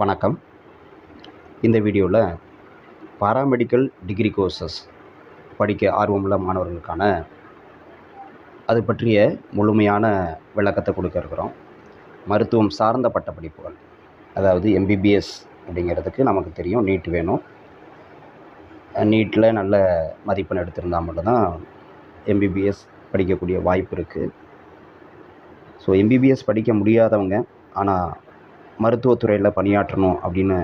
வணக்கம். இந்த வீடியோவில் பாராமெடிக்கல் டிகிரி கோர்சஸ் படிக்க ஆர்வமுள்ள மாணவர்களுக்கான அது பற்றிய முழுமையான விளக்கத்தை கொடுக்க இருக்கிறோம். மருத்துவம் சார்ந்த பட்டப்படிப்புகள் அதாவது எம்பிபிஎஸ் அப்படிங்கிறதுக்கு நமக்கு தெரியும் நீட் வேணும். நீட்டில் நல்ல மதிப்பெண் எடுத்திருந்தால் மட்டும்தான் எம்பிபிஎஸ் படிக்கக்கூடிய வாய்ப்பு இருக்குது ஸோ எம்பிபிஎஸ் படிக்க முடியாதவங்க ஆனால் மருத்துவத்துறையில் பணியாற்றணும் அப்படின்னு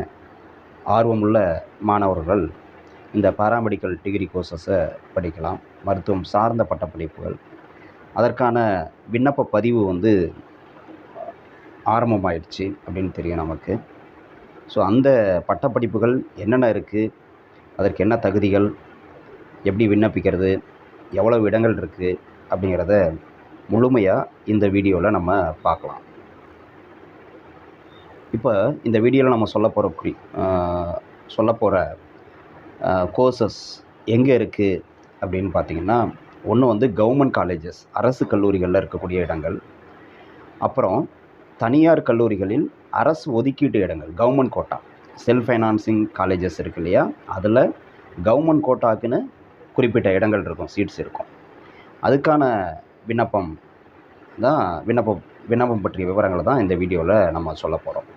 ஆர்வமுள்ள மாணவர்கள் இந்த பாராமெடிக்கல் டிகிரி கோர்சஸை படிக்கலாம். மருத்துவம் சார்ந்த பட்டப்படிப்புகள். அதற்கான விண்ணப்ப பதிவு வந்து ஆரம்பமாயிடுச்சு அப்படின்னு தெரியும் நமக்கு. ஸோ அந்த பட்டப்படிப்புகள் என்னென்ன இருக்குது அதற்கு என்ன தகுதிகள்? எப்படி விண்ணப்பிக்கிறது? எவ்வளவு இடங்கள் இருக்குது அப்படிங்கிறத முழுமையாக இந்த வீடியோவில் நம்ம பார்க்கலாம். இப்போ இந்த வீடியோவில் நம்ம சொல்ல போகிற குறி சொல்ல போகிற கோர்சஸ் எங்கே இருக்குது அப்படின்னு பார்த்தீங்கன்னா ஒன்று வந்து கவர்மெண்ட் காலேஜஸ் அரசு கல்லூரிகளில் இருக்கக்கூடிய இடங்கள். அப்புறம் தனியார் கல்லூரிகளில் அரசு ஒதுக்கீட்டு இடங்கள் government quota self financing colleges இருக்கு இல்லையா? அதில் கவர்மெண்ட் கோட்டாக்குன்னு குறிப்பிட்ட இடங்கள் இருக்கும் சீட்ஸ் இருக்கும். அதுக்கான விண்ணப்பம் தான் விண்ணப்பம் விண்ணப்பம் பற்றிய விவரங்களை தான் இந்த வீடியோவில் நம்ம சொல்ல போகிறோம்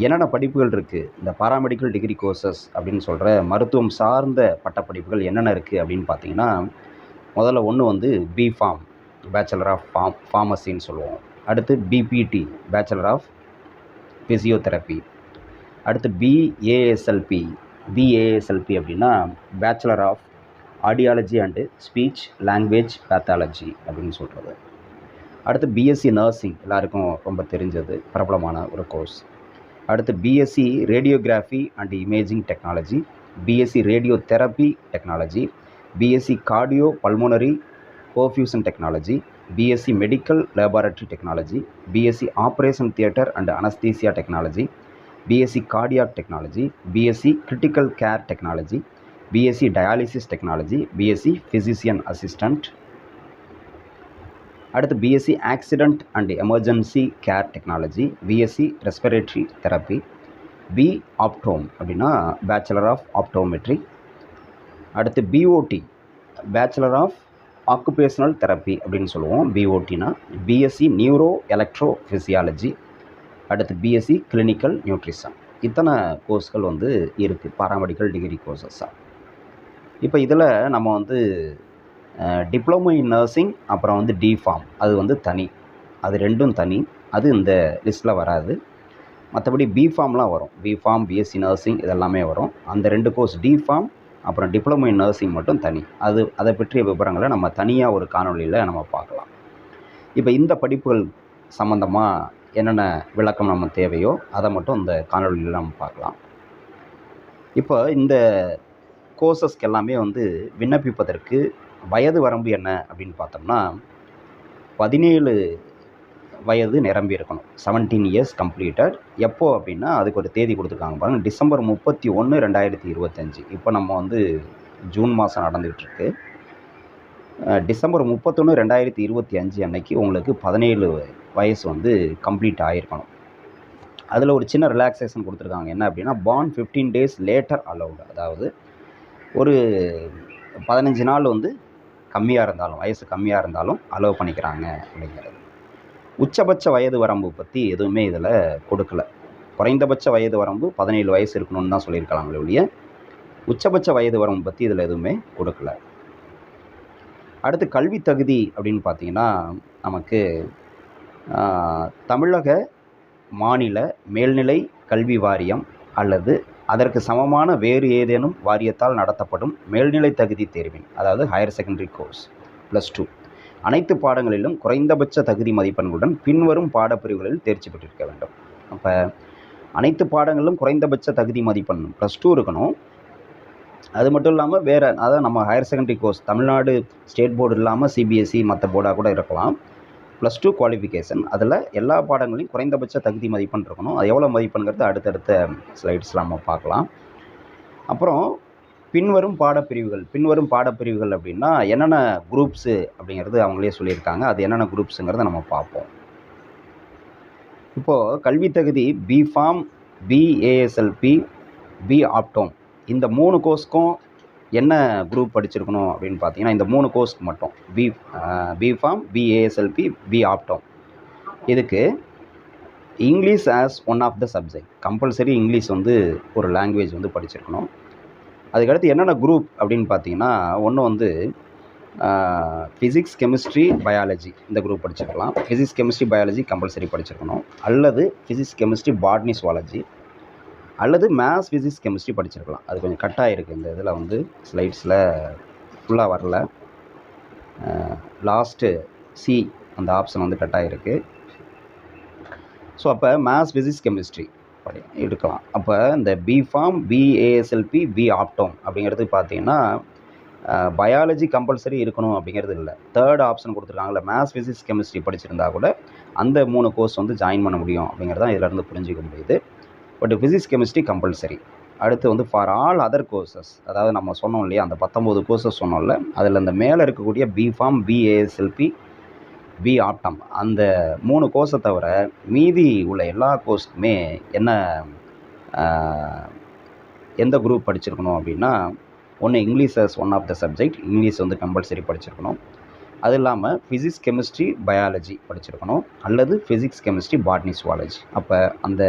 என்னென்ன படிப்புகள் இருக்குது இந்த பாராமெடிக்கல் டிகிரி கோர்சஸ் அப்படின்னு சொல்கிற மருத்துவம் சார்ந்த பட்டப்படிப்புகள் என்னென்ன இருக்குது அப்படின்னு பார்த்தீங்கன்னா முதல்ல ஒன்று வந்து B pharm bachelor of pharm ஃபார்மசின்னு சொல்லுவோம். அடுத்து பிபிடி பேச்சுலர் ஆஃப் ஃபிசியோதெரப்பி அடுத்து பிஏஎஸ்எல்பி பிஏஎஸ்எல்பி அப்படின்னா bachelor of audiology and speech language pathology அப்படின்னு சொல்கிறது அடுத்து பிஎஸ்சி நர்சிங் எல்லாருக்கும் ரொம்ப தெரிஞ்சது பிரபலமான ஒரு கோர்ஸ் அடுத்து BSc radiography and imaging technology BSc radio therapy technology BSc cardio pulmonary perfusion technology BSc medical laboratory technology BSc operation theatre and anaesthesia technology BSc cardiac technology BSc critical care technology BSc dialysis technology BSc physician assistant அடுத்து BSc accident and emergency care technology BSc respiratory therapy B optom அப்படின்னா bachelor of optometry அடுத்து BOT bachelor of occupational therapy அப்படின்னு சொல்லுவோம். பிஓடினா BSc neuro electro physiology அடுத்து BSc clinical nutrition இத்தனை கோர்ஸ்கள் வந்து இருக்குது பாராமெடிக்கல் டிகிரி கோர்சஸாக இப்போ இதில் நம்ம வந்து டிப்ளமோ இன் நர்சிங் அப்புறம் வந்து டிஃபார்ம் அது வந்து தனி. அது ரெண்டும் தனி. அது இந்த லிஸ்ட்டில் வராது. மற்றபடி பிஃபார்ம்லாம் வரும். பிஃபார்ம் பிஎஸ்சி நர்சிங் இதெல்லாமே வரும். அந்த ரெண்டு கோர்ஸ் டிஃபார்ம் அப்புறம் டிப்ளமோ இன் நர்சிங் மட்டும் தனி. அது அதை பற்றிய விவரங்களை நம்ம தனியாக ஒரு காணொலியில் நம்ம பார்க்கலாம். இப்போ இந்த படிப்புகள் சம்மந்தமாக என்னென்ன விளக்கம் நம்ம தேவையோ அதை மட்டும் இந்த காணொலியில் நம்ம பார்க்கலாம். இப்போ இந்த கோர்சஸ்க்கு எல்லாமே வந்து விண்ணப்பிப்பதற்கு வயது வரம்பு என்ன அப்படின்னு பார்த்தோம்னா பதினேழு வயது நிரம்பி இருக்கணும். செவன்டீன் இயர்ஸ் கம்ப்ளீட்டட் எப்போது அப்படின்னா அதுக்கு ஒரு தேதி கொடுத்துருக்காங்க பாருங்கள் டிசம்பர் முப்பத்தி ஒன்று ரெண்டாயிரத்தி இருபத்தஞ்சி. இப்போ நம்ம வந்து ஜூன் மாதம் நடந்துகிட்ருக்கு டிசம்பர் முப்பத்தொன்று ரெண்டாயிரத்தி இருபத்தி அஞ்சு அன்னைக்கு உங்களுக்கு பதினேழு வயசு வந்து கம்ப்ளீட் ஆகிருக்கணும் அதில் ஒரு சின்ன ரிலாக்ஸேஷன் கொடுத்துருக்காங்க. என்ன அப்படின்னா பான் ஃபிஃப்டீன் டேஸ் லேட்டர் அலௌடு அதாவது ஒரு பதினஞ்சு நாள் வந்து கம்மியாக இருந்தாலும் வயசு கம்மியாக இருந்தாலும் அலோவ் பண்ணிக்கிறாங்க அப்படிங்கிறது. உச்சபட்ச வயது வரம்பு பற்றி எதுவுமே இதில் கொடுக்கல. குறைந்தபட்ச வயது வரம்பு பதினேழு வயசு இருக்கணும்னு தான் சொல்லியிருக்கலாங்களே ஒழிய உச்சபட்ச வயது வரம்பு பற்றி இதில் எதுவுமே கொடுக்கல. அடுத்து கல்வி தகுதி அப்படின்னு பார்த்தீங்கன்னா நமக்கு தமிழக மாநில மேல்நிலை கல்வி வாரியம் அல்லது அதற்கு சமமான வேறு ஏதேனும் வாரியத்தால் நடத்தப்படும் மேல்நிலை தகுதி தேர்வின் அதாவது higher secondary course plus two அனைத்து பாடங்களிலும் குறைந்தபட்ச தகுதி மதிப்பெண்களுடன் பின்வரும் பாடப்பிரிவுகளில் தேர்ச்சி பெற்றிருக்க வேண்டும். அப்போ அனைத்து பாடங்களிலும் குறைந்தபட்ச தகுதி மதிப்பெண் ப்ளஸ் டூ இருக்கணும். அது மட்டும் இல்லாமல் வேறு அதாவது நம்ம higher secondary course Tamil Nadu state board இல்லாமல் சிபிஎஸ்சி மற்ற போர்டாக கூட இருக்கலாம். ப்ளஸ் டூ குவாலிஃபிகேஷன் அதில் எல்லா பாடங்களையும் குறைந்தபட்ச தகுதி மதிப்பெண் இருக்கணும். அது எவ்வளோ மதிப்பெண்கிறது அடுத்தடுத்த ஸ்லைட்ஸில் நம்ம பார்க்கலாம். அப்புறம் பின்வரும் பாடப்பிரிவுகள். பின்வரும் பாடப்பிரிவுகள் அப்படின்னா என்னென்ன குரூப்ஸு அப்படிங்கிறது அவங்களே சொல்லியிருக்காங்க. அது என்னென்ன குரூப்ஸுங்கிறத நம்ம பார்ப்போம். இப்போது கல்வி தகுதி பிஃபார்ம் பிஏஎஸ்எல்பி பி ஆப்டோம் இந்த மூணு கோர்ஸ்க்கும் என்ன குரூப் படிச்சிருக்கணும் அப்படின்னு பார்த்தீங்கன்னா இந்த மூணு கோர்ஸ்க்கு மட்டும். B B Pharm BASLP B Optom இதுக்கு English as one of the subject compulsory English வந்து ஒரு லாங்குவேஜ் வந்து படிச்சிருக்கணும். அதுக்கடுத்து என்னென்ன குரூப் அப்படின்னு பார்த்தீங்கன்னா ஒன்று வந்து ஃபிசிக்ஸ் கெமிஸ்ட்ரி பயாலஜி இந்த குரூப் படிச்சிருக்கலாம். ஃபிசிக்ஸ் கெமிஸ்ட்ரி பயாலஜி கம்பல்சரி படிச்சிருக்கணும். அல்லது ஃபிசிக்ஸ் கெமிஸ்ட்ரி பாட்னி சுவாலஜி அல்லது மேத்ஸ் ஃபிசிக்ஸ் கெமிஸ்ட்ரி படிச்சிருக்கலாம். அது கொஞ்சம் கட்டாக இருக்குது இந்த இதில் வந்து ஸ்லைட்ஸில் ஃபுல்லாக வரல. லாஸ்ட்டு சி அந்த ஆப்ஷன் வந்து கட்டாக இருக்குது ஸோ அப்போ மேத்ஸ் ஃபிசிக்ஸ் கெமிஸ்ட்ரி படி எடுக்கலாம். அப்போ இந்த பிஃபார்ம் பிஏஎஸ்எல்பி பி ஆப்டோம் அப்படிங்கிறது பார்த்தீங்கன்னா பயாலஜி கம்பல்சரி இருக்கணும் அப்படிங்கிறது இல்லை. தேர்ட் ஆப்ஷன் கொடுத்துருக்காங்களே மேத்ஸ் ஃபிசிக்ஸ் கெமிஸ்ட்ரி படிச்சிருந்தா கூட அந்த மூணு கோர்ஸ் வந்து ஜாயின் பண்ண முடியும் அப்படிங்கிறது தான் இதிலேருந்து புரிஞ்சிக்க முடியுது. பட் ஃபிசிக்ஸ் கெமிஸ்ட்ரி கம்பல்சரி அடுத்து வந்து ஃபார் ஆல் அதர் கோர்சஸ் அதாவது நம்ம சொன்னோம் இல்லையா அந்த பத்தொம்போது கோர்சஸ் சொன்னோம்ல அதில் அந்த மேலே இருக்கக்கூடிய பிஃபார்ம் பிஏஎஸ்எல்பி பி ஆப்டம் அந்த மூணு கோர்ஸை தவிர மீதி உள்ள எல்லா கோர்ஸுக்குமே என்ன எந்த குரூப் படிச்சிருக்கணும் அப்படின்னா ஒன்று English as one of the subject English வந்து கம்பல்சரி படிச்சிருக்கணும். அது இல்லாமல் ஃபிசிக்ஸ் கெமிஸ்ட்ரி பயாலஜி படிச்சிருக்கணும். அல்லது ஃபிசிக்ஸ் கெமிஸ்ட்ரி பாட்னி சுவாலஜி அப்போ அந்த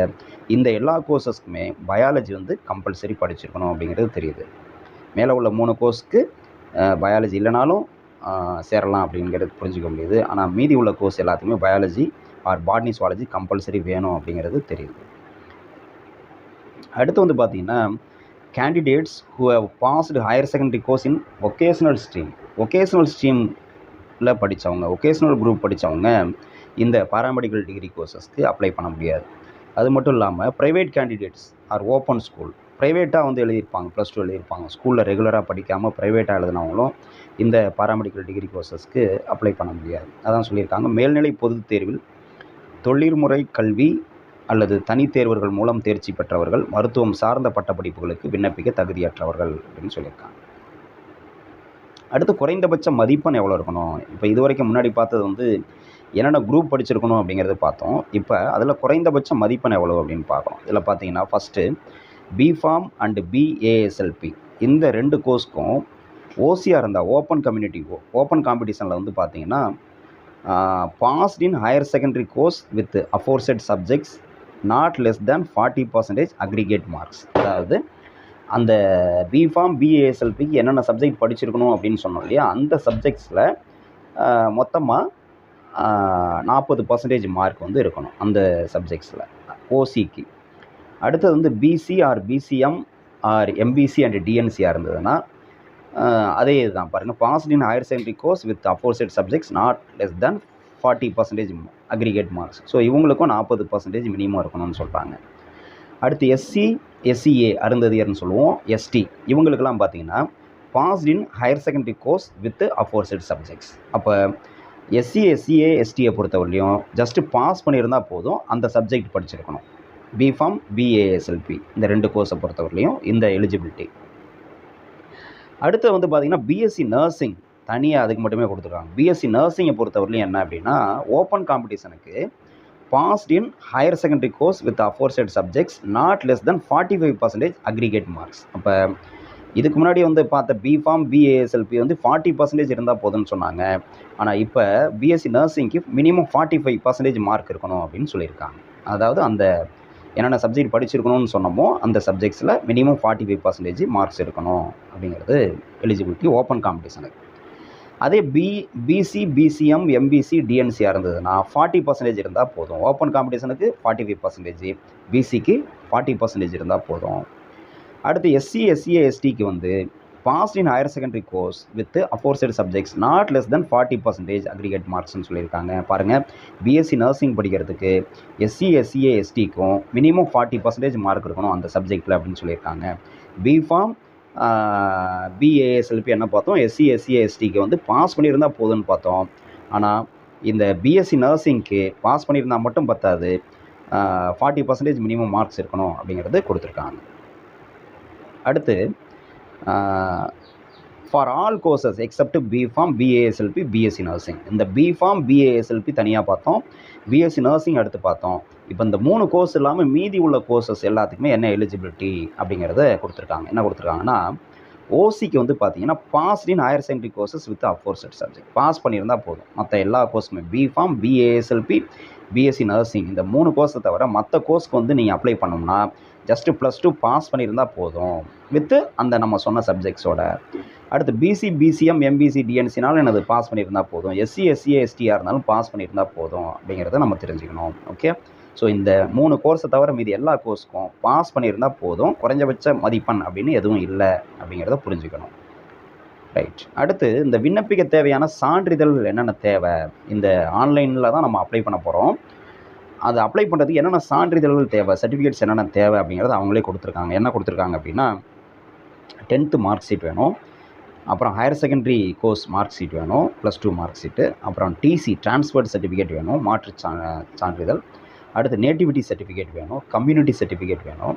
இந்த எல்லா கோர்சஸ்க்குமே பயாலஜி வந்து கம்பல்சரி படிச்சிருக்கணும் அப்படிங்கிறது தெரியுது. மேலே உள்ள மூணு கோர்ஸ்க்கு பயாலஜி இல்லைனாலும் சேரலாம் அப்படிங்கிறது புரிஞ்சுக்க முடியுது. ஆனால் மீதி உள்ள கோர்ஸ் எல்லாத்துக்குமே biology or botany zoology compulsory வேணும் அப்படிங்கிறது தெரியுது. அடுத்து வந்து பார்த்திங்கன்னா candidates who have passed higher secondary course in vocational stream vocational ஸ்ட்ரீமில் படித்தவங்க ஒகேஷ்னல் குரூப் படித்தவங்க இந்த பாராமெடிக்கல் டிகிரி கோர்சஸ்க்கு அப்ளை பண்ண முடியாது. அது மட்டும் இல்லாமல் private candidates or open school ப்ரைவேட்டாக வந்து எழுதியிருப்பாங்க ப்ளஸ் டூ எழுதியிருப்பாங்க. ஸ்கூலில் ரெகுலராக படிக்காமல் ப்ரைவேட்டாக எழுதினவங்களும் இந்த பாராமெடிக்கல் டிகிரி கோர்சஸ்க்கு அப்ளை பண்ண முடியாது. அதான் சொல்லியிருக்காங்க. மேல்நிலை பொதுத் தேர்வில் தொழில்முறை கல்வி அல்லது தனித்தேர்வர்கள் மூலம் தேர்ச்சி பெற்றவர்கள் மருத்துவம் சார்ந்த பட்டப்படிப்புகளுக்கு விண்ணப்பிக்க தகுதியற்றவர்கள் அப்படின்னு சொல்லியிருக்காங்க. அடுத்து குறைந்தபட்ச மதிப்பெண் எவ்வளோ இருக்கணும்? இப்போ இது வரைக்கும் முன்னாடி பார்த்தது வந்து என்னென்ன குரூப் படிச்சிருக்கணும் அப்படிங்கிறது பார்த்தோம். இப்போ அதில் குறைந்தபட்ச மதிப்பெண் எவ்வளோ அப்படின்னு பார்க்குறோம் இதில் பார்த்தீங்கன்னா ஃபஸ்ட்டு பிஃபார்ம் அண்டு பிஏஎஸ்எல்பி இந்த ரெண்டு கோர்ஸ்க்கும் ஓசியாக இருந்தால் ஓப்பன் கம்யூனிட்டி ஓப்பன் காம்படிஷனில் வந்து பார்த்தீங்கன்னா passed in higher secondary course with aforesaid subjects not less than forty percentage aggregate marks அதாவது அந்த பிஃபார்ம் பிஏஎஸ்எல்பிக்கு என்னென்ன சப்ஜெக்ட் படிச்சிருக்கணும் அப்படின்னு சொன்னோம் இல்லையா? அந்த சப்ஜெக்ட்ஸில் மொத்தமாக நாற்பது பர்சன்டேஜ் மார்க் வந்து இருக்கணும் அந்த சப்ஜெக்ட்ஸில் ஓசிக்கு அடுத்தது வந்து BC or BCM or MBC and டிஎன்சியாக இருந்ததுன்னா அதே இதுதான். பாருங்கள் passed in higher secondary course with aforesaid subjects not less than forty percentage aggregate marks so இவங்களுக்கும் நாற்பது பர்சன்டேஜ் மினிமம் இருக்கணும்னு சொல்கிறாங்க அடுத்து எஸ்சி எஸ்சிஏ அருந்ததியர்னு சொல்லுவோம் எஸ்டி இவங்களுக்கெல்லாம் பார்த்தீங்கன்னா passed in higher secondary course with aforesaid subjects அப்போ எஸ்சி எஸ்சிஏ எஸ்டியை பொறுத்தவரையிலையும் ஜஸ்ட்டு பாஸ் பண்ணியிருந்தால் போதும் அந்த சப்ஜெக்ட் படிச்சிருக்கணும். பிஃபார்ம் பிஏஎஸ்எல்பி இந்த ரெண்டு கோர்ஸை பொறுத்தவரையிலையும் இந்த எலிஜிபிலிட்டி அடுத்து வந்து பார்த்திங்கன்னா பிஎஸ்சி நர்சிங் தனியாக அதுக்கு மட்டுமே கொடுத்துருக்காங்க. பிஎஸ்சி நர்சிங்கை பொறுத்தவரையிலையும் என்ன அப்படின்னா open காம்படிஷனுக்கு passed in higher secondary course with aforesaid subjects not less than forty five percentage aggregate marks அப்போ இதுக்கு முன்னாடி வந்து பார்த்த பிஃபார்ம் பிஏஎஸ்எல்பி வந்து ஃபார்ட்டி பர்சன்டேஜ் இருந்தால் போதும்னு சொன்னாங்க. ஆனால் இப்போ BSc நர்சிங்க்கு minimum forty five percentage mark இருக்கணும் அப்படின்னு சொல்லியிருக்காங்க. அதாவது அந்த என்னென்ன சப்ஜெக்ட் படிச்சிருக்கணும்னு சொன்னமோ அந்த சப்ஜெக்ட்ஸில் minimum forty five percentage marks இருக்கணும் அப்படிங்கிறது எலிஜிபிலிட்டி ஓப்பன் காம்படிஷனுக்கு அதே பி பிசி பிசிஎம் எம்பிசி டிஎன்சியாக இருந்ததுன்னா ஃபார்ட்டி பர்சன்டேஜ் இருந்தால் போதும். ஓப்பன் காம்படிஷனுக்கு ஃபார்ட்டி ஃபைவ் பர்சன்டேஜ் பிசிக்கு ஃபார்ட்டி பர்சன்டேஜ் இருந்தால் போதும். அடுத்து எஸ்சி எஸ்சிஏ எஸ்டிக்கு வந்து passed in higher secondary course with aforesaid subjects not less than forty percentage aggregate மார்க்ஸ்னு சொல்லியிருக்காங்க. பாருங்கள் பிஎஸ்சி நர்சிங் படிக்கிறதுக்கு எஸ்சி எஸ்சிஏ எஸ்டிக்கும் மினிமம் ஃபார்ட்டி பர்சன்டேஜ் மார்க் இருக்கணும் அந்த சப்ஜெக்டில் அப்படின்னு சொல்லியிருக்காங்க. பிஃபார்ம் பிஏஎஸ்எல்பி என்ன பார்த்தோம்? எஸ்சி எஸ்சி எஸ்டிக்கு வந்து பாஸ் பண்ணியிருந்தால் போதும்னு பார்த்தோம். ஆனால் இந்த பிஎஸ்சி நர்சிங்க்கு பாஸ் பண்ணியிருந்தால் மட்டும் பத்தாது. ஃபார்ட்டி பர்சன்டேஜ் மினிமம் மார்க்ஸ் இருக்கணும் அப்படிங்கிறது கொடுத்துருக்காங்க. அடுத்து for all courses except B Pharm BASLP BSc nursing இந்த பிஃபார்ம் பிஏஎஸ்எல்பி தனியாக பார்த்தோம். பிஎஸ்சி நர்சிங் அடுத்து பார்த்தோம். இப்போ இந்த மூணு கோர்ஸ் இல்லாமல் மீதி உள்ள கோர்சஸ் எல்லாத்துக்குமே என்ன எலிஜிபிலிட்டி அப்படிங்கிறத கொடுத்துருக்காங்க. என்ன கொடுத்துருக்காங்கன்னா ஓசிக்கு வந்து பார்த்தீங்கன்னா passed in higher secondary courses with aforesaid subject pass பண்ணியிருந்தால் போதும். மற்ற எல்லா கோர்ஸுமே B Pharm BASLP BSc nursing இந்த மூணு கோர்ஸை தவிர மற்ற கோர்ஸ்க்கு வந்து நீங்கள் அப்ளை பண்ணோம்னா ஜஸ்ட்டு ப்ளஸ் டூ பாஸ் பண்ணியிருந்தால் போதும். வித்து அந்த நம்ம சொன்ன சப்ஜெக்ட்ஸோட அடுத்து பிசி பிசிஎம் எம்பிசி டிஎன்சினாலும் எனது பாஸ் பண்ணியிருந்தால் போதும். எஸ்சி எஸ்சி எஸ்டிஆர் இருந்தாலும் பாஸ் பண்ணியிருந்தால் போதும் அப்படிங்கிறத நம்ம தெரிஞ்சுக்கணும். ஓகே ஸோ இந்த மூணு கோர்ஸை தவிர மீதி எல்லா கோர்ஸ்க்கும் பாஸ் பண்ணியிருந்தால் போதும். குறைஞ்சபட்ச மதிப்பெண் அப்படின்னு எதுவும் இல்லை அப்படிங்கிறத புரிஞ்சுக்கணும். ரைட் அடுத்து இந்த விண்ணப்பிக்க தேவையான சான்றிதழ்கள் என்னென்ன தேவை? இந்த ஆன்லைனில் தான் நம்ம அப்ளை பண்ண போகிறோம் அது அப்ளை பண்ணுறதுக்கு என்னென்ன சான்றிதழ்கள் தேவை? சர்டிஃபிகேட்ஸ் என்னென்ன தேவை அப்படிங்கிறத அவங்களே கொடுத்துருக்காங்க. என்ன கொடுத்துருக்காங்க அப்படின்னா டென்த்து மார்க் ஷீட் வேணும். அப்புறம் higher secondary course mark sheet வேணும். ப்ளஸ் டூ மார்க் ஷீட்டு அப்புறம் டிசி டிரான்ஸ்ஃபர்ட் சர்டிஃபிகேட் வேணும். மாற்று சா சான்றிதழ். அடுத்து நேட்டிவிட்டி சர்டிஃபிகேட் வேணும் கம்யூனிட்டி சர்டிஃபிகேட் வேணும்.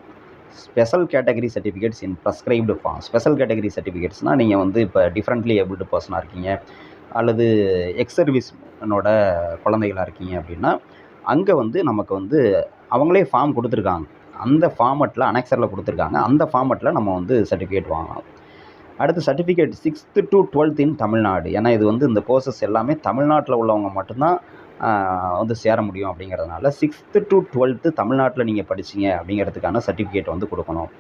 Special category certificates in prescribed form special category சர்டிஃபிகேட்ஸ்னால் நீங்கள் வந்து இப்போ டிஃப்ரெண்ட்லி எபிள்டு பர்சனாக இருக்கீங்க அல்லது எக்ஸ் சர்வீஸ்னோட குழந்தைகளாக இருக்கீங்க அப்படின்னா அங்கே வந்து நமக்கு வந்து அவங்களே ஃபார்ம் கொடுத்துருக்காங்க. அந்த ஃபார்மெட்டில் அனெக்சரில் கொடுத்துருக்காங்க. அந்த ஃபார்மெட்டில் நம்ம வந்து சர்டிஃபிகேட் வாங்கலாம். அடுத்து certificate sixth to twelfth in Tamil Nadu ஏன்னா இது வந்து இந்த கோர்சஸ் எல்லாமே தமிழ்நாட்டில் உள்ளவங்க மட்டும்தான் வந்து சேர முடியும் அப்படிங்கிறதுனால சிக்ஸ்த்து டு டுவெல்த்து தமிழ்நாட்டில் நீங்கள் படிச்சீங்க அப்படிங்கிறதுக்கான சர்டிஃபிகேட் வந்து கொடுக்கணும்.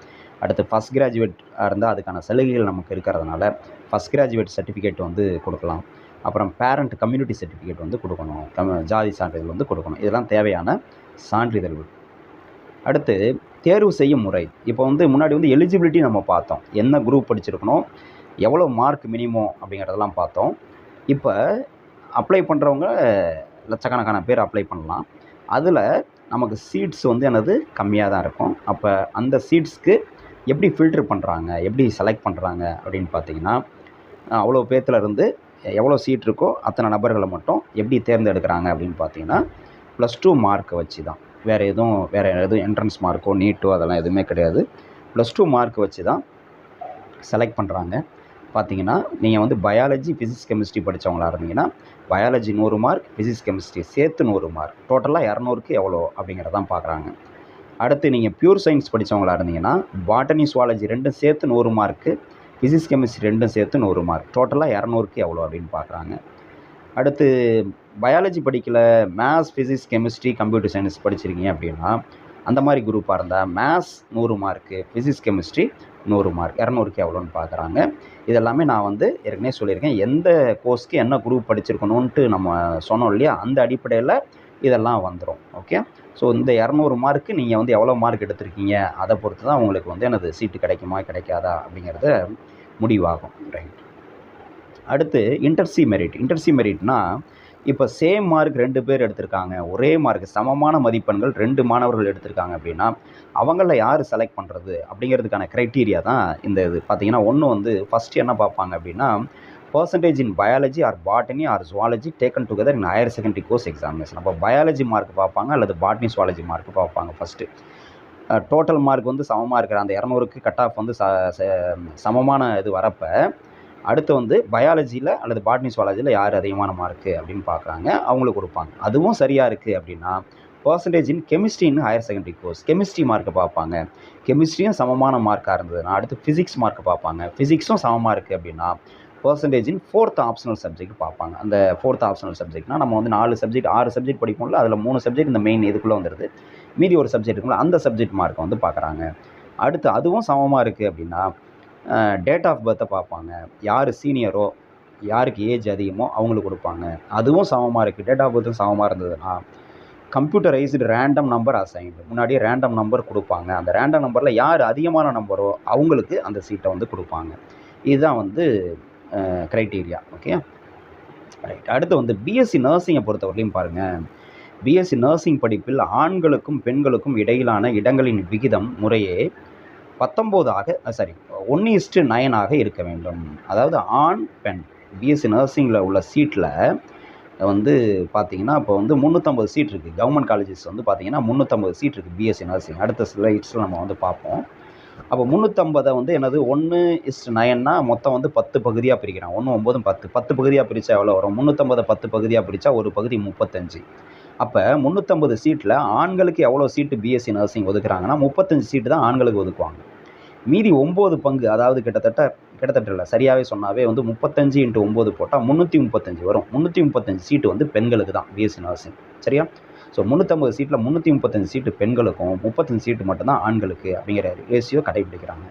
அடுத்து ஃபஸ்ட் கிராஜுவேட் இருந்தால் அதுக்கான சலுகைகள் நமக்கு இருக்கிறதுனால ஃபஸ்ட் கிராஜுவேட் சர்டிஃபிகேட் வந்து கொடுக்கலாம். அப்புறம் பேரண்ட் கம்யூனிட்டி சர்டிஃபிகேட் வந்து கொடுக்கணும். கம் ஜாதி சான்றிதழ் வந்து கொடுக்கணும். இதெல்லாம் தேவையான சான்றிதழ்கள். அடுத்து தேர்வு செய்யும் முறை. இப்போ வந்து முன்னாடி வந்து எலிஜிபிலிட்டி நம்ம பார்த்தோம். என்ன குரூப் படிச்சிருக்கணும்? எவ்வளோ மார்க் மினிமம் அப்படிங்கிறதெல்லாம் பார்த்தோம். இப்போ அப்ளை பண்ணுறவங்க லட்சக்கணக்கான பேர் அப்ளை பண்ணலாம். அதில் நமக்கு சீட்ஸ் வந்து எனது கம்மியாக தான் இருக்கும். அப்போ அந்த சீட்ஸ்க்கு எப்படி ஃபில்டர் பண்ணுறாங்க எப்படி செலக்ட் பண்ணுறாங்க அப்படின்னு பார்த்தீங்கன்னா அவ்வளோ பேத்துல இருந்து எவ்வளோ சீட் இருக்கோ அத்தனை நபர்களை மட்டும் எப்படி தேர்ந்தெடுக்கிறாங்க அப்படின்னு பார்த்தீங்கன்னா ப்ளஸ் டூ மார்க்கை வச்சு தான் வேறு எதுவும் வேறு எதுவும் என்ட்ரன்ஸ் மார்க்கோ நீட்டோ அதெல்லாம் எதுவுமே கிடையாது. ப்ளஸ் டூ மார்க் வச்சு தான் செலக்ட் பண்ணுறாங்க பார்த்தீங்கன்னா நீங்கள் வந்து பயாலஜி ஃபிசிக்ஸ் கெமிஸ்ட்ரி படித்தவங்களாக இருந்தீங்கன்னா பயாலஜி நூறு மார்க் ஃபிசிக்ஸ் கெமிஸ்ட்ரி சேர்த்து நூறு மார்க் டோட்டலாக இரநூறுக்கு எவ்வளோ அப்படிங்கிறதான் பார்க்குறாங்க. அடுத்து நீங்கள் பியூர் சயின்ஸ் படித்தவங்களா இருந்தீங்கன்னா பாட்டனி சுவாலஜி ரெண்டும் சேர்த்து நூறு மார்க்கு ஃபிசிக்ஸ் கெமிஸ்ட்ரி ரெண்டும் சேர்த்து நூறு மார்க் டோட்டலாக இரநூறுக்கு எவ்வளோ அப்படின்னு பார்க்குறாங்க. அடுத்து பயாலஜி படிக்கல maths physics chemistry computer science படிச்சிருக்கீங்க அப்படின்னா அந்த மாதிரி குரூப்பாக இருந்தால் மேத்ஸ் நூறு மார்க்கு ஃபிசிக்ஸ் கெமிஸ்ட்ரி நூறு மார்க் இரநூறுக்கு எவ்வளோன்னு பார்க்குறாங்க. இதெல்லாமே நான் வந்து ஏற்கனவே சொல்லியிருக்கேன். எந்த கோர்ஸ்க்கு என்ன குரூப் படிச்சிருக்கணுன்ட்டு நம்ம சொன்னோம் இல்லையா? அந்த அடிப்படையில் இதெல்லாம் வந்துடும் ஓகே ஸோ இந்த இரநூறு மார்க்கு நீங்கள் வந்து எவ்வளோ மார்க் எடுத்திருக்கீங்க? அதை பொறுத்து தான் உங்களுக்கு வந்து எனது சீட்டு கிடைக்குமா கிடைக்காதா அப்படிங்கிறது முடிவாகும். ரைட் அடுத்து இன்டர்சி மெரிட் இன்டர்சி மெரிட்னால் இப்போ சேம் மார்க் ரெண்டு பேர் எடுத்திருக்காங்க. ஒரே மார்க் சமமான மதிப்பெண்கள் ரெண்டு மாணவர்கள் எடுத்திருக்காங்க அப்படின்னா அவங்கள யார் செலக்ட் பண்ணுறது அப்படிங்கிறதுக்கான க்ரைட்டீரியா தான் இந்த இது. பார்த்தீங்கன்னா ஒன்று வந்து ஃபஸ்ட்டு என்ன பார்ப்பாங்க அப்படின்னா percentage in biology or botany or zoology taken together in higher secondary course examination அப்போ பயாலஜி மார்க் பார்ப்பாங்க அல்லது பாட்னி ஜுவாலஜி மார்க் பார்ப்பாங்க ஃபஸ்ட்டு டோட்டல் மார்க் வந்து சமமாக இருக்கிற அந்த இரநூறுக்கு கட் ஆஃப் வந்து ச ச- சமமான இது வரப்போ அடுத்து வந்து பயாலஜியில் அல்லது பாட்னி சுவாலஜியில் யார் அதிகமான மார்க்கு அப்படின்னு பார்க்குறாங்க. அவங்களுக்கு கொடுப்பாங்க. அதுவும் சரியாக இருக்குது அப்படின்னா பர்சன்டேஜ் இன் கெமிஸ்ட்ரின்னு ஹையர் செகண்டரி கோர்ஸ் கெமிஸ்ட்ரி மார்க்கை பார்ப்பாங்க. கெமிஸ்ட்ரியும் சமமான மார்க்காக இருந்ததுன்னா அடுத்து ஃபிசிக்ஸ் மார்க்கை பார்ப்பாங்க. ஃபிசிக்ஸும் சமமாக இருக்குது அப்படின்னா percentage in fourth optional subject பார்ப்பாங்க. அந்த ஃபோர்த் ஆப்ஷனல் சப்ஜெக்ட்னா நம்ம வந்து நாலு சப்ஜெக்ட் ஆறு சப்ஜெக்ட் படிப்போம்ல அதில் மூணு சப்ஜெக்ட் இந்த மெயின் இதுக்குள்ளே வந்துடுது மீதி ஒரு சப்ஜெக்ட் இருக்கும்ல அந்த சப்ஜெக்ட் மார்க்கை வந்து பார்க்குறாங்க. அடுத்து அதுவும் சமமாக இருக்குது அப்படின்னா டேட் ஆஃப் பர்த்தை பார்ப்பாங்க. யார் சீனியரோ யாருக்கு ஏஜ் அதிகமோ அவங்களுக்கு கொடுப்பாங்க. அதுவும் சமமாக இருக்குது டேட் ஆஃப் பர்த்தும் சமமாக இருந்ததுன்னா கம்ப்யூட்டரைஸ்டு ரேண்டம் நம்பர் அசைன்டு முன்னாடியே ரேண்டம் நம்பர் கொடுப்பாங்க. அந்த ரேண்டம் நம்பரில் யார் அதிகமான நம்பரோ அவங்களுக்கு அந்த சீட்டை வந்து கொடுப்பாங்க. இதுதான் வந்து க்ரைட்டீரியா ஓகே ரைட் அடுத்து வந்து பிஎஸ்சி நர்சிங்கை பொறுத்தவரையிலையும் பாருங்கள் பிஎஸ்சி நர்சிங் படிப்பில் ஆண்களுக்கும் பெண்களுக்கும் இடையிலான இடங்களின் விகிதம் முறையே பத்தொம்போதாக சாரி ஒன்று இஸ்டு நயனாக இருக்க வேண்டும். அதாவது ஆண் பெண். பிஎஸ்சி நர்சிங்கில் உள்ள சீட்டில் வந்து பார்த்தீங்கன்னா இப்போ வந்து முந்நூற்றம்பது சீட் இருக்குது கவர்மெண்ட் காலேஜஸ் வந்து பார்த்தீங்கன்னா முந்நூற்றம்பது சீட் இருக்குது பிஎஸ்சி நர்சிங் அடுத்த ஸ்லைட்ஸில் நம்ம வந்து பார்ப்போம் அப்போ முந்நூற்றம்பதை வந்து என்னது? ஒன்று இஸ்ட் நயன்னா மொத்தம் வந்து பத்து பகுதியாக பிரிக்கிறான். ஒன்று ஒம்பதும் பத்து. பத்து பகுதியாக பிரித்தா எவ்வளோ வரும்? முந்நூற்றம்பதை பத்து பகுதியாக பிரித்தா ஒரு பகுதி முப்பத்தஞ்சு. அப்போ முந்நூற்றம்பது சீட்டில் ஆண்களுக்கு எவ்வளோ சீட்டு பிஎஸ்சி நர்சிங் ஒதுக்குறாங்கன்னா முப்பத்தஞ்சு சீட்டு தான் ஆண்களுக்கு ஒதுக்குவாங்க. மீதி ஒம்பது பங்கு அதாவது கிட்டத்தட்ட கிட்டத்தட்ட இல்லை சரியாகவே சொன்னாவே வந்து முப்பத்தஞ்சு இன்ட்டு ஒம்பது போட்டால் முந்நூற்றி முப்பத்தஞ்சு வரும். முந்நூற்றி முப்பத்தஞ்சு சீட்டு வந்து பெண்களுக்கு தான் பிஎஸ்சி நர்சிங் சரியா? ஸோ முந்நூற்றம்பது சீட்டில் முந்நூற்றி முப்பத்தஞ்சு சீட்டு பெண்களுக்கும் முப்பத்தஞ்சு சீட்டு மட்டும்தான் ஆண்களுக்கு அப்படிங்கிற ரேஷியோ கடைபிடிக்கிறாங்க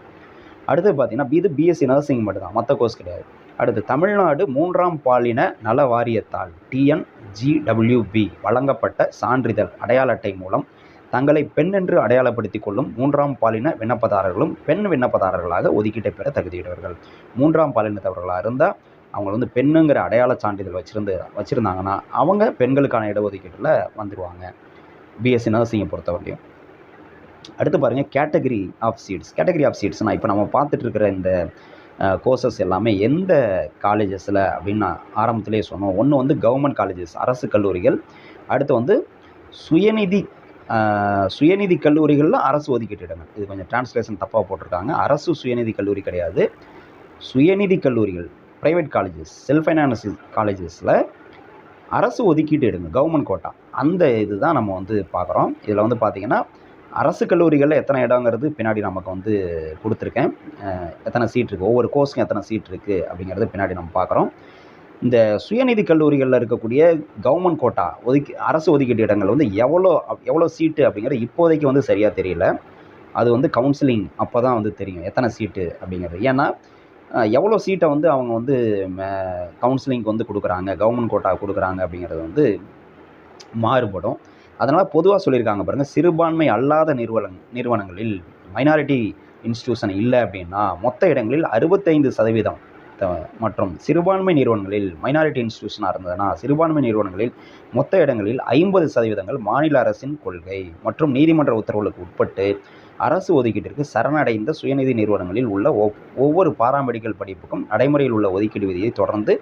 அடுத்து பார்த்தீங்கன்னா இது பிஎஸ்சி நர்சிங் மட்டும்தான் மற்ற கோர்ஸ் கிடையாது. அடுத்து தமிழ்நாடு மூன்றாம் பாலின நல வாரியத்தால் டிஎன்ஜிடபிள்யூபி வழங்கப்பட்ட சான்றிதழ் அடையாள அட்டை மூலம் தங்களை பெண் என்று அடையாளப்படுத்திக் கொள்ளும் மூன்றாம் பாலின விண்ணப்பதாரர்களும் பெண் விண்ணப்பதாரர்களாக ஒதுக்கீட்டை பெற தகுதியுடையவர்கள். மூன்றாம் பாலினத்தவர்களாக இருந்தால் அவங்க வந்து பெண்ணுங்கிற அடையாள சான்றிதழ் வச்சுருந்து வச்சுருந்தாங்கன்னா அவங்க பெண்களுக்கான இடஒதுக்கீட்டில் வந்துடுவாங்க பிஎஸ்சி நர்சிங்கை பொறுத்தவரையும். அடுத்து பாருங்கள் category of seats. Category of சீட்ஸ்னால் இப்போ நம்ம பார்த்துட்டு இருக்கிற இந்த கோர்சஸ் எல்லாமே எந்த காலேஜஸில் அப்படின்னு நான் ஆரம்பத்திலே சொன்னோம். ஒன்று வந்து கவர்மெண்ட் காலேஜஸ் அரசு கல்லூரிகள். அடுத்து வந்து சுயநிதி சுயநிதி கல்லூரிகளில் அரசு ஒதுக்கீட்டு இடங்கள். இது கொஞ்சம் டிரான்ஸ்லேஷன் தப்பாக போட்டிருக்காங்க. அரசு சுயநிதி கல்லூரி கிடையாது. சுயநிதி கல்லூரிகள் ப்ரைவேட் காலேஜஸ் செல்ஃப் ஃபைனான்ஸ் காலேஜஸில் அரசு ஒதுக்கீட்டு எடுங்க கவர்மெண்ட் கோட்டா அந்த இது தான் நம்ம வந்து பார்க்குறோம். இதில் வந்து பார்த்திங்கன்னா அரசு கல்லூரிகளில் எத்தனை இடங்கிறது பின்னாடி நமக்கு வந்து கொடுத்துருக்கேன். எத்தனை சீட் இருக்குது ஒவ்வொரு கோர்ஸுக்கும் எத்தனை சீட் இருக்குது அப்படிங்கிறது பின்னாடி நம்ம பார்க்குறோம். இந்த சுயநிதி கல்லூரிகளில் இருக்கக்கூடிய கவர்மெண்ட் கோட்டா ஒதுக்கி அரசு ஒதுக்கீட்டு இடங்கள் வந்து எவ்வளோ எவ்வளோ சீட்டு அப்படிங்கிறது இப்போதைக்கு வந்து சரியாக தெரியல. அது வந்து கவுன்சிலிங் அப்போ தான் வந்து தெரியும். எத்தனை சீட்டு அப்படிங்கிறது. ஏன்னா எவ்வளோ சீட்டை வந்து அவங்க வந்து கவுன்சிலிங்க்கு வந்து கொடுக்குறாங்க கவர்மெண்ட் கோட்டா கொடுக்குறாங்க அப்படிங்கிறது வந்து மாறுபடும். அதனால் பொதுவாக சொல்லியிருக்காங்க பாருங்கள் சிறுபான்மை அல்லாத நிறுவன நிறுவனங்களில் மைனாரிட்டி இன்ஸ்டியூஷன் இல்லை அப்படின்னா மொத்த இடங்களில் அறுபத்தைந்து சதவீதம் மற்றும் சிறுபான்மை நிறுவனங்களில் மைனாரிட்டி இன்ஸ்டிடியூஷனாக இருந்ததுன்னா சிறுபான்மை நிறுவனங்களில் மொத்த இடங்களில் ஐம்பது சதவீதங்கள் மாநில அரசின் கொள்கை மற்றும் நீதிமன்ற உத்தரவுகளுக்கு உட்பட்டு அரசு ஒதுக்கீட்டிற்கு சரணடைந்த சுயநிதி நிறுவனங்களில் உள்ள ஒவ்- ஒவ்வொரு பாராமெடிக்கல் படிப்புக்கும் நடைமுறையில் உள்ள ஒதுக்கீடு விதியை தொடர்ந்து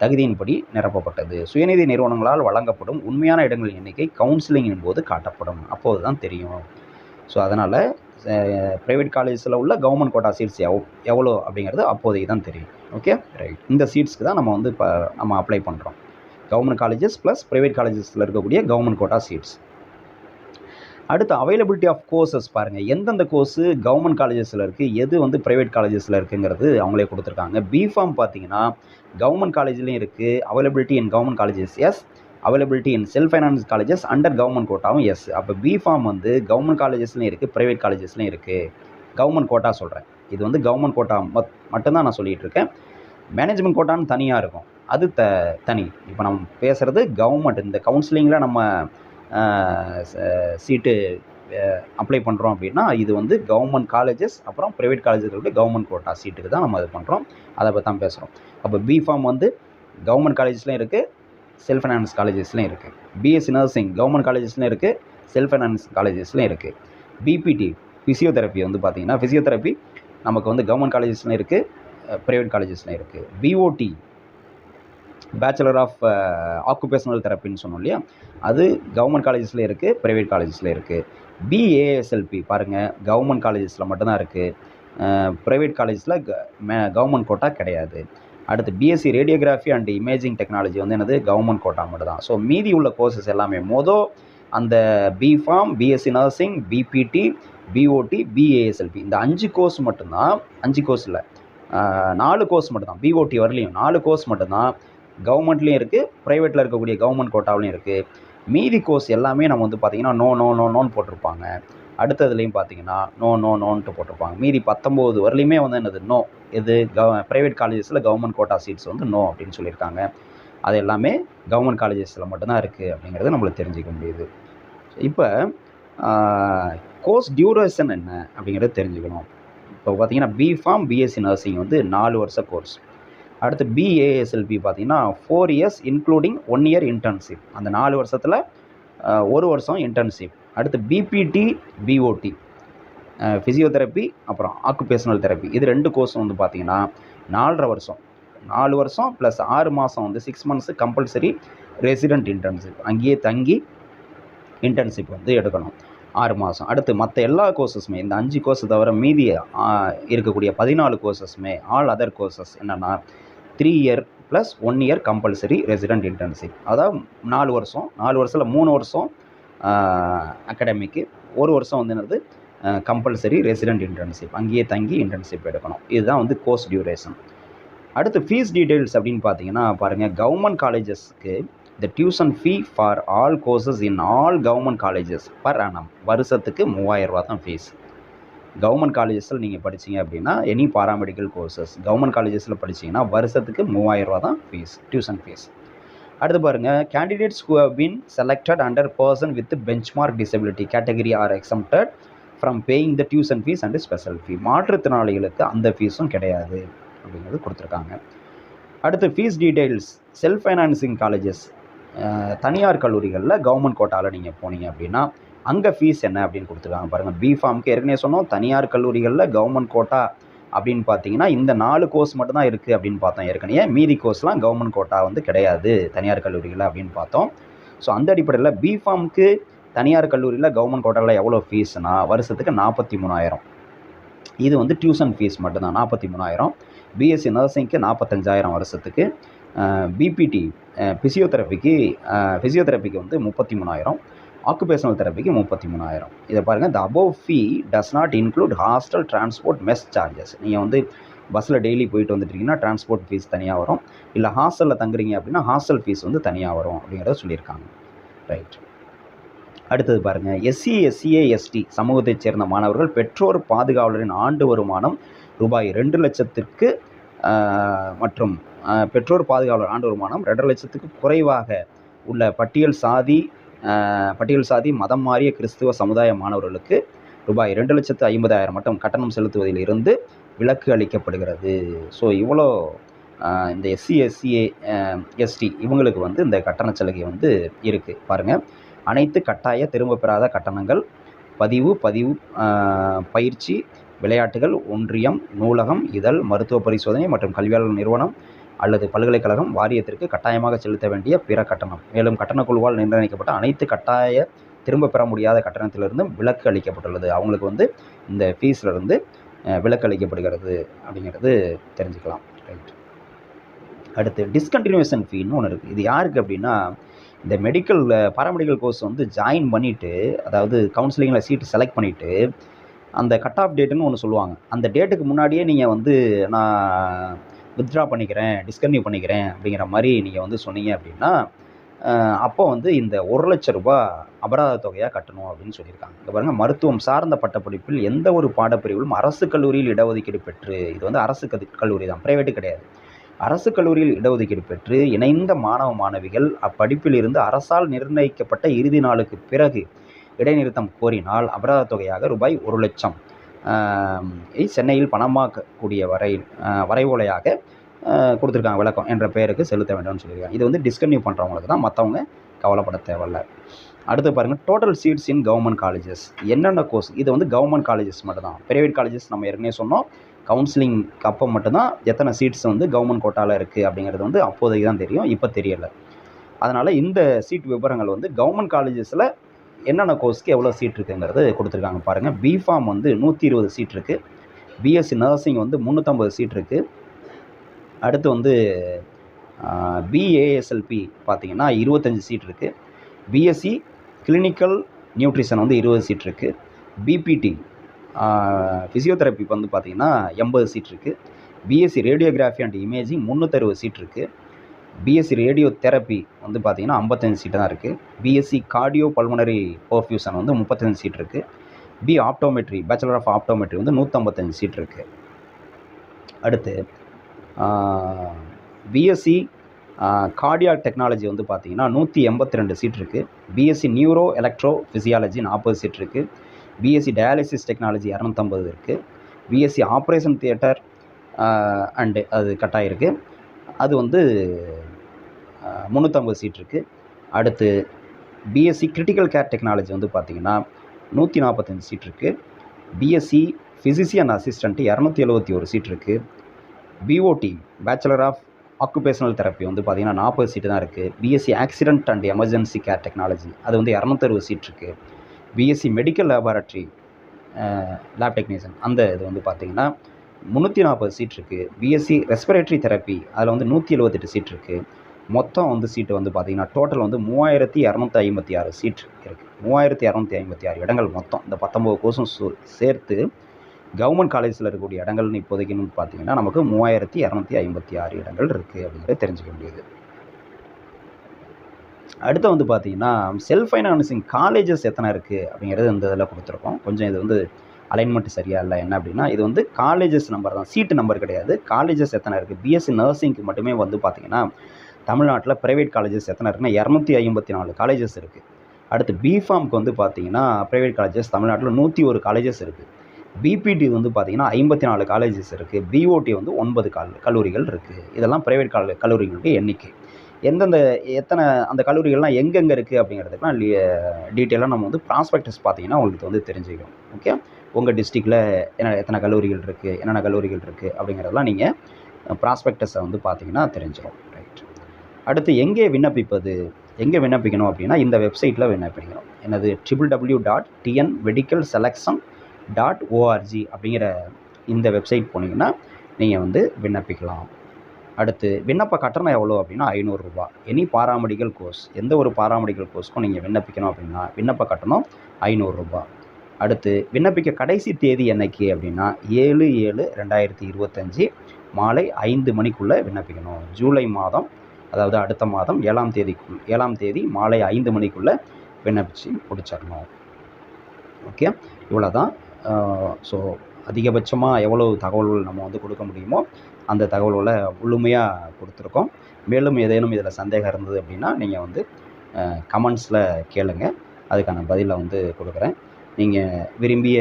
தகுதியின்படி நிரப்பப்பட்டது. சுயநிதி நிறுவனங்களால் வழங்கப்படும் உண்மையான இடங்களின் எண்ணிக்கை கவுன்சிலிங்கின் போது காட்டப்படும். அப்போது தான் தெரியும். ஸோ அதனால் ப்ரைவேட் காலேஜஸில் உள்ள கவர்மெண்ட் கோட்டா சீட்ஸ் எவ் எவ்வளோ அப்படிங்கிறது அப்போதைக்கு தான் தெரியும். ஓகே ரைட் இந்த சீட்ஸ்க்கு தான் நம்ம வந்து இப்போ நம்ம அப்ளை பண்ணுறோம் கவர்மெண்ட் காலேஜஸ் ப்ளஸ் ப்ரைவேட் காலேஜஸில் இருக்கக்கூடிய கவர்மெண்ட் கோட்டா சீட்ஸ் அடுத்து அவைலபிலிட்டி ஆஃப் கோர்சஸ் பாருங்கள் எந்தெந்த கோர்ஸு கவர்மெண்ட் காலேஜஸில் இருக்குது எது வந்து ப்ரைவேட் காலேஜஸில் இருக்குங்கிறது அவங்களே கொடுத்துருக்காங்க. பிஃபார்ம் பார்த்தீங்கன்னா கவர்மெண்ட் காலேஜ்லேயும் இருக்குது availability in government colleges yes availability in self finance colleges under government கோட்டாவும் yes அப்போ பிஃபார்ம் வந்து கவர்மெண்ட் காலேஜஸ்லையும் இருக்குது ப்ரைவேட் காலேஜஸ்லையும் இருக்குது கவர்மெண்ட் கோட்டா சொல்கிறேன் இது வந்து கவர்மெண்ட் கோட்டா மட் மட்டும்தான் நான் சொல்லிகிட்டு இருக்கேன். மேனேஜ்மெண்ட் கோட்டான்னு தனியாக இருக்கும். அது த தனி. இப்போ நம்ம பேசுகிறது கவர்மெண்ட் இந்த கவுன்சிலிங்கில் நம்ம சீட்டு அப்ளை பண்ணுறோம் அப்படின்னா இது வந்து கவர்மெண்ட் காலேஜஸ் அப்புறம் ப்ரைவேட் காலேஜஸ் கவர்மெண்ட் கோட்டா சீட்டுக்கு தான் நம்ம அது பண்ணுறோம் அதை பற்றி தான் பேசுகிறோம் அப்போ பிஃபார்ம் வந்து கவர்மெண்ட் காலேஜஸ்லையும் இருக்குது செல்ஃப் ஃபைனான்ஸ் காலேஜஸ்லையும் இருக்குது பிஎஸ்சி நர்சிங் கவர்மெண்ட் காலேஜஸ்லாம் இருக்குது செல்ஃப் ஃபைனான்ஸ் காலேஜஸ்லையும் இருக்குது பிபிடி ஃபிசியோதெரப்பி வந்து பார்த்தீங்கன்னா ஃபிசியோதெரப்பி நமக்கு வந்து கவர்மெண்ட் காலேஜஸ்லையும் இருக்குது ப்ரைவேட் காலேஜஸ்லையும் இருக்குது பிஓடி பேச்சுலர் ஆஃப் ஆக்குபேஷனல் தெரப்பின்னு சொன்னோம் இல்லையா? அது கவர்மெண்ட் காலேஜஸில் இருக்குது ப்ரைவேட் காலேஜஸில் இருக்குது பிஏஎஸ்எல்பி பாருங்கள் கவர்மெண்ட் காலேஜஸில் மட்டும்தான் இருக்குது ப்ரைவேட் காலேஜஸில் க கவர்மெண்ட் கோட்டா கிடையாது. அடுத்து BSc radiography and imaging technology வந்து என்னது? கவர்மெண்ட் கோட்டா மட்டும் தான் ஸோ மீதி உள்ள கோர்சஸ் எல்லாமே மொதல் அந்த B Pharm BSc nursing BPT BOT BASLP இந்த அஞ்சு கோர்ஸ் மட்டும்தான் அஞ்சு கோர்ஸ் இல்லை நாலு கோர்ஸ் மட்டும்தான். பிஓடி வரலையும் நாலு கோர்ஸ் மட்டும்தான் கவர்மெண்ட்லேயும் இருக்குது ப்ரைவேட்டில் இருக்கக்கூடிய கவர்மெண்ட் கோட்டாவிலையும் இருக்குது மீதி கோர்ஸ் எல்லாமே நம்ம வந்து பார்த்திங்கன்னா நோ நோ நோ நோன்னு போட்டிருப்பாங்க. அடுத்ததுலேயும் பார்த்தீங்கன்னா நோ நோ நோன்ட்டு போட்டிருப்பாங்க. மீதி பத்தொம்போது வரலையுமே வந்து என்னது நோ இது கவ ப்ரைவேட் காலேஜஸில் கவர்மெண்ட் கோட்டா சீட்ஸ் வந்து நோ அப்படின்னு சொல்லியிருக்காங்க. அது எல்லாமே கவர்மெண்ட் காலேஜஸில் மட்டும்தான் இருக்குது அப்படிங்கிறது நம்மளுக்கு தெரிஞ்சுக்க முடியுது. இப்போ கோர்ஸ் டியூரேஷன் என்ன அப்படிங்கிறத தெரிஞ்சுக்கணும். இப்போ பார்த்தீங்கன்னா பிஃபார்ம் பிஎஸ்சி நர்சிங் வந்து நாலு வருஷ கோர்ஸ் அடுத்து பிஏஎஸ்எல்பி பார்த்தீங்கன்னா four years including one year internship அந்த நாலு வருஷத்தில் ஒரு வருஷம் இன்டர்ன்ஷிப் அடுத்து பிபிடி பிஓடி ஃபிசியோதெரப்பி அப்புறம் ஆக்குபேஷனல் தெரப்பி இது ரெண்டு கோர்ஸும் வந்து பார்த்தீங்கன்னா நாலரை வருஷம். நாலு வருஷம் ப்ளஸ் ஆறு மாதம் வந்து six months compulsory resident internship அங்கேயே தங்கி இன்டர்ன்ஷிப் வந்து எடுக்கணும். ஆறு மாதம் அடுத்து மற்ற எல்லா கோர்சஸுமே இந்த அஞ்சு கோர்ஸ் தவிர மீதி இருக்கக்கூடிய பதினாலு கோர்சஸுமே ஆல் அதர் கோர்சஸ் என்னென்னா three year plus one year compulsory resident internship அதாவது நாலு வருஷம் நாலு வருஷத்தில் மூணு வருஷம் அகாடமிக்கு ஒரு வருஷம் வந்து என்னது? கம்பல்சரி ரெசிடென்ட் இன்டர்ன்ஷிப் அங்கேயே தங்கி இன்டர்ன்ஷிப் எடுக்கணும். இதுதான் வந்து கோர்ஸ் டியூரேஷன் அடுத்து ஃபீஸ் டீட்டெயில்ஸ் அப்படின்னு பார்த்தீங்கன்னா பாருங்கள் government காலேஜஸ்க்கு the tuition fee for all courses in all government colleges per annum. வருஷத்துக்கு மூவாயிரம் தான் ஃபீஸ் கவர்மெண்ட் காலேஜஸில் நீங்கள் படிச்சீங்க அப்படின்னா எனி பாராமெடிக்கல் கோர்சஸ் கவர்மெண்ட் காலேஜஸில் படிச்சீங்கன்னா வருஷத்துக்கு மூவாயிரம் தான் ஃபீஸ் டியூஷன் ஃபீஸ் அடுத்து பாருங்கள் candidates who have been selected under person with bench mark disability category are exempted from paying the tuition fees and special fee மாற்றுத்திறனாளிகளுக்கு அந்த ஃபீஸும் கிடையாது அப்படிங்கிறது கொடுத்துருக்காங்க. அடுத்து fees details self financing colleges தனியார் கல்லூரிகளில் கவர்மெண்ட் கோட்டாவில் நீங்கள் போனீங்க அப்படின்னா அங்கே ஃபீஸ் என்ன அப்படின்னு கொடுத்துருக்காங்க பாருங்கள் பிஃபார்முக்கு ஏற்கனவே சொன்னோம் தனியார் கல்லூரிகளில் கவர்மெண்ட் கோட்டா அப்படின்னு பார்த்தீங்கன்னா இந்த நாலு கோர்ஸ் மட்டும்தான் இருக்குது அப்படின்னு பார்த்தோம் ஏற்கனவே. மீதி கோர்ஸ்லாம் கவர்மெண்ட் கோட்டா வந்து கிடையாது தனியார் கல்லூரிகளில் அப்படின்னு பார்த்தோம். ஸோ அந்த அடிப்படையில் பிஃபார்முக்கு தனியார் கல்லூரியில் கவர்மெண்ட் கோட்டாவில் எவ்வளோ ஃபீஸ்னா வருஷத்துக்கு நாற்பத்தி மூணாயிரம். இது வந்து டியூஷன் ஃபீஸ் மட்டும்தான் நாற்பத்தி மூணாயிரம். பிஎஸ்சி நர்சிங்க்கு நாற்பத்தஞ்சாயிரம் வருஷத்துக்கு. பிபிடி ஃபிசியோதெரப்பிக்கு ஃபிசியோதெரப்பிக்கு வந்து முப்பத்தி மூணாயிரம். ஆக்குபேஷனல் தெரப்பிக்கு முப்பத்தி மூணாயிரம் இதை பாருங்கள் the above fee does not include hostel transport mess charges நீங்கள் வந்து பஸ்ஸில் டெய்லி போயிட்டு வந்துட்டீங்கன்னா டிரான்ஸ்போர்ட் ஃபீஸ் தனியாக வரும். இல்லை ஹாஸ்டலில் தங்குறீங்க அப்படின்னா ஹாஸ்டல் ஃபீஸ் வந்து தனியாக வரும் அப்படிங்கிறத சொல்லியிருக்காங்க. ரைட் அடுத்தது பாருங்கள் எஸ்சி எஸ்சிஏ எஸ்டி சமூகத்தைச் சேர்ந்த மாணவர்கள் பெற்றோர் பாதுகாவலரின் ஆண்டு வருமானம் ரூபாய் ரெண்டு லட்சத்திற்கு மற்றும் பெற்றோர் பாதுகாவலர் ஆண்டு வருமானம் ரெண்டரை லட்சத்துக்கு குறைவாக உள்ள பட்டியல் சாதி பட்டியல் சாதி மதம் மாறிய கிறிஸ்துவ சமுதாய மாணவர்களுக்கு ரூபாய் ரெண்டு லட்சத்து ஐம்பதாயிரம் மட்டும் கட்டணம் செலுத்துவதில் இருந்து விலக்கு அளிக்கப்படுகிறது. ஸோ இவ்வளோ இந்த எஸ்சி எஸ்சிஏ எஸ்டி இவங்களுக்கு வந்து இந்த கட்டண சலுகை வந்து இருக்குது பாருங்கள் அனைத்து கட்டாய திரும்ப பெறாத கட்டணங்கள் பதிவு பதிவு பயிற்சி விளையாட்டுகள் ஒன்றியம் நூலகம் இதழ் மருத்துவ பரிசோதனை மற்றும் கல்வியாளர் நிறுவனம் அல்லது பல்கலைக்கழகம் வாரியத்திற்கு கட்டாயமாக செலுத்த வேண்டிய பிற கட்டணம். மேலும் கட்டணக் குழுவால் நிர்ணயிக்கப்பட்ட அனைத்து கட்டாய திரும்ப பெற முடியாத கட்டணத்திலிருந்தும் விலக்கு அளிக்கப்பட்டுள்ளது. அவங்களுக்கு வந்து இந்த ஃபீஸ்லேருந்து விலக்கு அளிக்கப்படுகிறது அப்படிங்கிறது தெரிஞ்சுக்கலாம். ரைட் அடுத்து டிஸ்கண்டினியூஷன் ஃபீன்னு ஒன்று இருக்குது இது யாருக்கு அப்படின்னா இந்த மெடிக்கல் பாராமெடிக்கல் கோர்ஸ் வந்து ஜாயின் பண்ணிவிட்டு அதாவது கவுன்சிலிங்கில் சீட்டு செலக்ட் பண்ணிவிட்டு அந்த கட் ஆஃப் டேட்டுன்னு ஒன்று சொல்லுவாங்க. அந்த டேட்டுக்கு முன்னாடியே நீங்கள் வந்து நான் வித்ட்ரா பண்ணிக்கிறேன் டிஸ்கன்யூ பண்ணிக்கிறேன் அப்படிங்கிற மாதிரி நீங்கள் வந்து சொன்னீங்க அப்படின்னா அப்போ வந்து இந்த ஒரு லட்ச ரூபாய் அபராத தொகையாக கட்டணும் அப்படின்னு சொல்லியிருக்காங்க. இங்கே பாருங்கள் மருத்துவம் சார்ந்த பட்டப்படிப்பில் எந்த ஒரு பாடப்பிரிவிலும் அரசு கல்லூரியில் இடஒதுக்கீடு பெற்று இது வந்து அரசு கல்லூரி தான் ப்ரைவேட்டு கிடையாது. அரசு கல்லூரியில் இடஒதுக்கீடு பெற்று இணைந்த மாணவ மாணவிகள் அப்படிப்பிலிருந்து அரசால் நிர்ணயிக்கப்பட்ட இறுதி நாளுக்கு பிறகு இடைநிறுத்தம் கோரினால் அபராத தொகையாக ரூபாய் ஒரு லட்சம். சென்னையில் பணமாக்கக்கூடிய வரை வரைவோலையாக கொடுத்துருக்காங்க விளக்கம் என்ற பெயருக்கு செலுத்த வேண்டும்னு சொல்லியிருக்காங்க. இது வந்து டிஸ்கன்யூ பண்ணுறவங்களுக்கு தான் மற்றவங்க கவலைப்பட தேவையில்ல. அடுத்து பாருங்கள் total seats in government colleges என்னென்ன கோர்ஸ் இது வந்து கவர்மெண்ட் காலேஜஸ் மட்டும் தான் ப்ரைவேட் காலேஜஸ் நம்ம ஏற்கனவே சொன்னோம். கவுன்சிலிங் அப்போ மட்டும்தான். எத்தனை சீட்ஸ் வந்து கவர்மெண்ட் கோட்டாவில் இருக்குது அப்படிங்கிறது வந்து அப்போதைக்கு தான் தெரியும் இப்போ தெரியலை. அதனால் இந்த சீட் விவரங்கள் வந்து கவர்மெண்ட் காலேஜஸில் என்னென்ன கோர்ஸ்க்கு எவ்வளோ சீட் இருக்குங்கிறது கொடுத்துருக்காங்க பாருங்கள் பிஃபார்ம் வந்து நூற்றி இருபது சீட் இருக்குது பிஎஸ்சி நர்சிங் வந்து முந்நூற்றம்பது சீட் இருக்குது அடுத்து வந்து பிஏஎஸ்எல்பி பார்த்தீங்கன்னா இருபத்தஞ்சி சீட் இருக்குது பிஎஸ்சி கிளினிக்கல் நியூட்ரிஷன் வந்து இருபது சீட் இருக்குது பிபிடி ஃபிசியோதெரப்பி வந்து பார்த்திங்கன்னா எண்பது சீட் இருக்குது பிஎஸ்சி ரேடியோகிராஃபி அண்ட் இமேஜிங் முந்நூற்றறுபது சீட் இருக்குது பிஎஸ்சி ரேடியோ தெரப்பி வந்து பார்த்தீங்கன்னா ஐம்பத்தஞ்சு சீட்டு தான் இருக்குது பிஎஸ்சி கார்டியோ பல்மனரி பர்ஃபியூஷன் வந்து முப்பத்தஞ்சு சீட் இருக்குது B optometry bachelor of optometry வந்து நூற்றம்பத்தஞ்சு சீட் இருக்குது அடுத்து பிஎஸ்சி கார்டியாக் டெக்னாலஜி வந்து பார்த்தீங்கன்னா நூற்றி எண்பத்தி ரெண்டு சீட் இருக்குது பிஎஸ்சி நியூரோ எலக்ட்ரோ ஃபிசியாலஜி நாற்பது சீட் இருக்குது பிஎஸ்சி டயாலிசிஸ் டெக்னாலஜி இரநூத்தம்பது இருக்குது பிஎஸ்சி ஆப்ரேஷன் தியேட்டர் அண்டு அது கட்டாயிருக்கு. அது வந்து முந்நூற்றம்பது சீட் இருக்குது அடுத்து பிஎஸ்சி கிரிட்டிக்கல் கேர் டெக்னாலஜி வந்து பார்த்திங்கன்னா நூற்றி நாற்பத்தஞ்சு சீட் இருக்குது பிஎஸ்சி அண்ட் அசிஸ்டண்ட்டு இரநூத்தி எழுபத்தி ஒரு சீட் இருக்குது BOT bachelor of occupational therapy வந்து பார்த்திங்கன்னா நாற்பது சீட்டு தான் இருக்குது BSc accident and emergency care technology அது வந்து இரநூத்தறுபது சீட் இருக்குது BSc medical laboratory lab technician அந்த இது வந்து பார்த்திங்கன்னா முந்நூற்றி நாற்பது சீட் இருக்குது பிஎஸ்சி ரெஸ்பிரேட்டரி தெரப்பி அதில் வந்து நூற்றி எழுபத்தெட்டு சீட் இருக்குது மொத்தம் வந்து சீட்டு வந்து பார்த்திங்கன்னா டோட்டல் வந்து மூவாயிரத்தி இரநூத்தி ஐம்பத்தி ஆறு சீட் இருக்குது மூவாயிரத்தி இரநூத்தி ஐம்பத்தி ஆறு இடங்கள் மொத்தம். இந்த பத்தொம்பது கோர்ஸும் சேர்த்து கவர்மெண்ட் காலேஜில் இருக்கக்கூடிய இடங்கள்னு இப்போதைக்குன்னு பார்த்தீங்கன்னா நமக்கு மூவாயிரத்தி இரநூத்தி ஐம்பத்தி ஆறு இடங்கள் இருக்குது அப்படிங்கிறத தெரிஞ்சுக்க முடியுது அடுத்து வந்து பார்த்தீங்கன்னா செல்ஃப் ஃபைனான்சிங் காலேஜஸ் எத்தனை இருக்குது அப்படிங்கிறது இந்த இதில் கொடுத்துருக்கோம். கொஞ்சம் இது வந்து அலைன்மெண்ட் சரியா இல்லை என்ன அப்படின்னா இது வந்து காலேஜஸ் நம்பர் தான். சீட்டு நம்பர் கிடையாது. காலேஜஸ் எத்தனை இருக்குது பிஎஸ்சி நர்சிங்க்கு மட்டுமே வந்து பார்த்தீங்கன்னா தமிழ்நாட்டில் ப்ரைவேட் காலேஜஸ் எத்தனை இருக்குன்னா இரநூத்தி ஐம்பத்தி நாலு காலேஜஸ் இருக்குது அடுத்து பிஃபார்ம்க்கு வந்து பார்த்தீங்கன்னா ப்ரைவேட் காலேஜஸ் தமிழ்நாட்டில் நூற்றி ஒரு காலேஜஸ் இருக்குது பிபிடி வந்து பார்த்தீங்கன்னா ஐம்பத்தி நாலு காலேஜஸ் இருக்குது பிஓடி வந்து ஒன்பது கல் கல்லூரிகள் இருக்குது இதெல்லாம் ப்ரைவேட் கால கல்லூரிகளுடைய எண்ணிக்கை. எந்தெந்த எத்தனை அந்த கல்லூரிகள்லாம் எங்கெங்கே இருக்குது அப்படிங்கிறதுக்குலாம் டீட்டெயிலாக நம்ம வந்து ப்ராஸ்பெக்டஸ் பார்த்தீங்கன்னா உங்களுக்கு வந்து தெரிஞ்சுக்கணும் ஓகே உங்கள் டிஸ்ட்ரிக்டில் என்ன எத்தனை கல்லூரிகள் இருக்குது என்னென்ன கல்லூரிகள் இருக்குது அப்படிங்கிறதெல்லாம் நீங்கள் ப்ராஸ்பெக்டஸை வந்து பார்த்தீங்கன்னா தெரிஞ்சிடும் அடுத்து எங்கே விண்ணப்பிப்பது? எங்கே விண்ணப்பிக்கணும் அப்படின்னா இந்த வெப்சைட்டில் விண்ணப்பிக்கணும். எனது triple W dot TN medical selection dot ORG அப்படிங்கிற இந்த வெப்சைட் போனீங்கன்னா நீங்கள் வந்து விண்ணப்பிக்கலாம். அடுத்து விண்ணப்ப கட்டணம் எவ்வளோ அப்படின்னா ஐநூறுரூபா. Any paramedical course. எந்த ஒரு பாராமெடிக்கல் கோர்ஸ்க்கும் நீங்கள் விண்ணப்பிக்கணும் அப்படின்னா விண்ணப்ப கட்டணம் ஐநூறுரூபா. அடுத்து விண்ணப்பிக்க கடைசி தேதி என்னைக்கு அப்படின்னா ஏழு ஏழு ரெண்டாயிரத்தி இருபத்தஞ்சி மாலை ஐந்து மணிக்குள்ளே விண்ணப்பிக்கணும். ஜூலை மாதம் அதாவது அடுத்த மாதம் ஏழாம் தேதிக்குள் ஏழாம் தேதி மாலை ஐந்து மணிக்குள்ளே விண்ணப்பிச்சு முடிச்சிடணும். ஓகே இவ்வளோ தான் ஸோ அதிகபட்சமாக எவ்வளோ தகவல்கள் நம்ம வந்து கொடுக்க முடியுமோ அந்த தகவல்களை முழுமையாக கொடுத்துருக்கோம். மேலும் ஏதேனும் இதில் சந்தேகம் இருந்தது அப்படின்னா நீங்கள் வந்து கமெண்ட்ஸில் கேளுங்க. அதுக்கான பதிலை வந்து கொடுக்குறேன். நீங்கள் விரும்பிய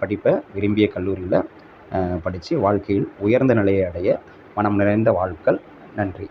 படிப்பை விரும்பிய கல்லூரியில் படித்து வாழ்க்கையில் உயர்ந்த நிலையை அடைய மனம் நிறைந்த வாழ்க்கள் நன்றி.